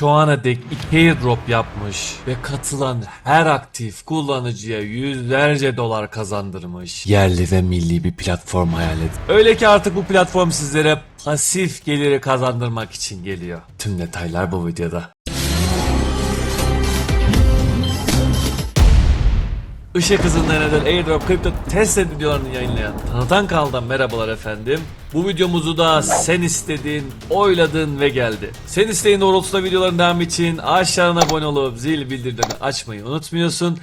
şu ana dek iki airdrop yapmış ve katılan her aktif kullanıcıya yüzlerce dolar kazandırmış. Yerli ve milli bir platform hayal edin. Öyle ki artık bu platform sizlere pasif geliri kazandırmak için geliyor. Tüm detaylar bu videoda. Işık hızında neden airdrop kripto test videolarını yayınlayan Tanıtan Kanal'dan merhabalar efendim. Bu videomuzu da sen istedin, oyladın ve geldi. Sen isteğin doğrultusunda videoların devamı için aşağıdan abone olup zil bildirimlerini açmayı unutmuyorsun.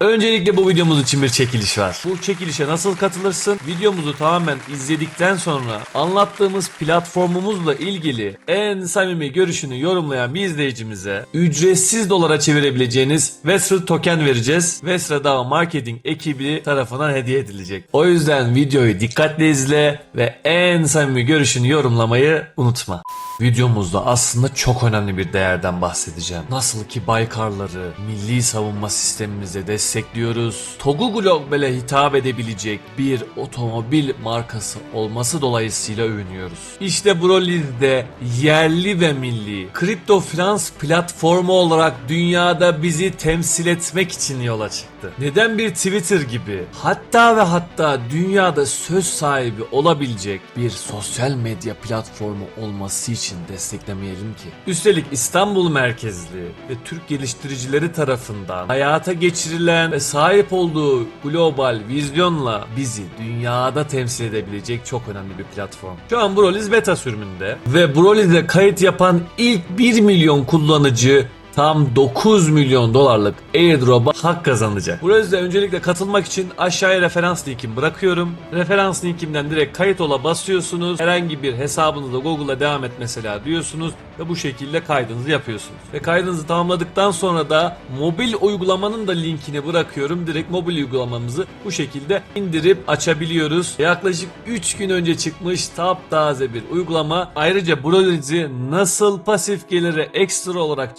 Öncelikle bu videomuz için bir çekiliş var. Bu çekilişe nasıl katılırsın? Videomuzu tamamen izledikten sonra anlattığımız platformumuzla ilgili en samimi görüşünü yorumlayan bir izleyicimize ücretsiz dolara çevirebileceğiniz Vesra token vereceğiz. Vesra Dava Marketing ekibi tarafından hediye edilecek. O yüzden videoyu dikkatle izle ve en samimi görüşünü yorumlamayı unutma. Videomuzda aslında çok önemli bir değerden bahsedeceğim. Nasıl ki Baykarları milli savunma sistemimizde destekliyoruz. Togu Global'e hitap edebilecek bir otomobil markası olması dolayısıyla övünüyoruz. İşte Broliz'de yerli ve milli kripto finans platformu olarak dünyada bizi temsil etmek için yola çıktı. Neden bir Twitter gibi hatta ve hatta dünyada söz sahibi olabilecek bir sosyal medya platformu olması için desteklemeyelim ki? Üstelik İstanbul merkezli ve Türk geliştiricileri tarafından hayata geçirilen ve sahip olduğu global vizyonla bizi dünyada temsil edebilecek çok önemli bir platform. Şu an Broliz beta sürümünde ve Broliz'e kayıt yapan ilk 1 milyon kullanıcı tam 9 milyon dolarlık airdrop'a hak kazanacak. Bu yüzden öncelikle katılmak için aşağıya referans linkimi bırakıyorum. Referans linkimden direkt kayıt ola basıyorsunuz. Herhangi bir hesabınızda Google'a devam et mesela diyorsunuz ve bu şekilde kaydınızı yapıyorsunuz. Ve kaydınızı tamamladıktan sonra da mobil uygulamanın da linkini bırakıyorum. Direkt mobil uygulamamızı bu şekilde indirip açabiliyoruz. Yaklaşık 3 gün önce çıkmış taptaze bir uygulama. Ayrıca Brolizi nasıl pasif geliri ekstra olarak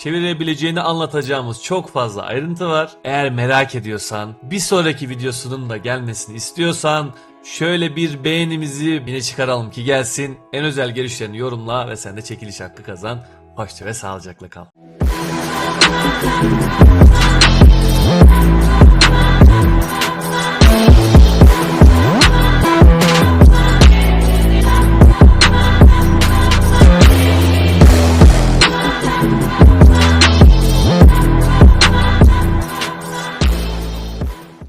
çevirebileceğini anlatacağımız çok fazla ayrıntı var. Eğer merak ediyorsan bir sonraki videosunun da gelmesini istiyorsan Şöyle bir beğenimizi yine çıkaralım ki gelsin. En özel görüşlerini yorumla ve sen de çekiliş hakkı kazan. Hoşça ve sağlıcakla kal.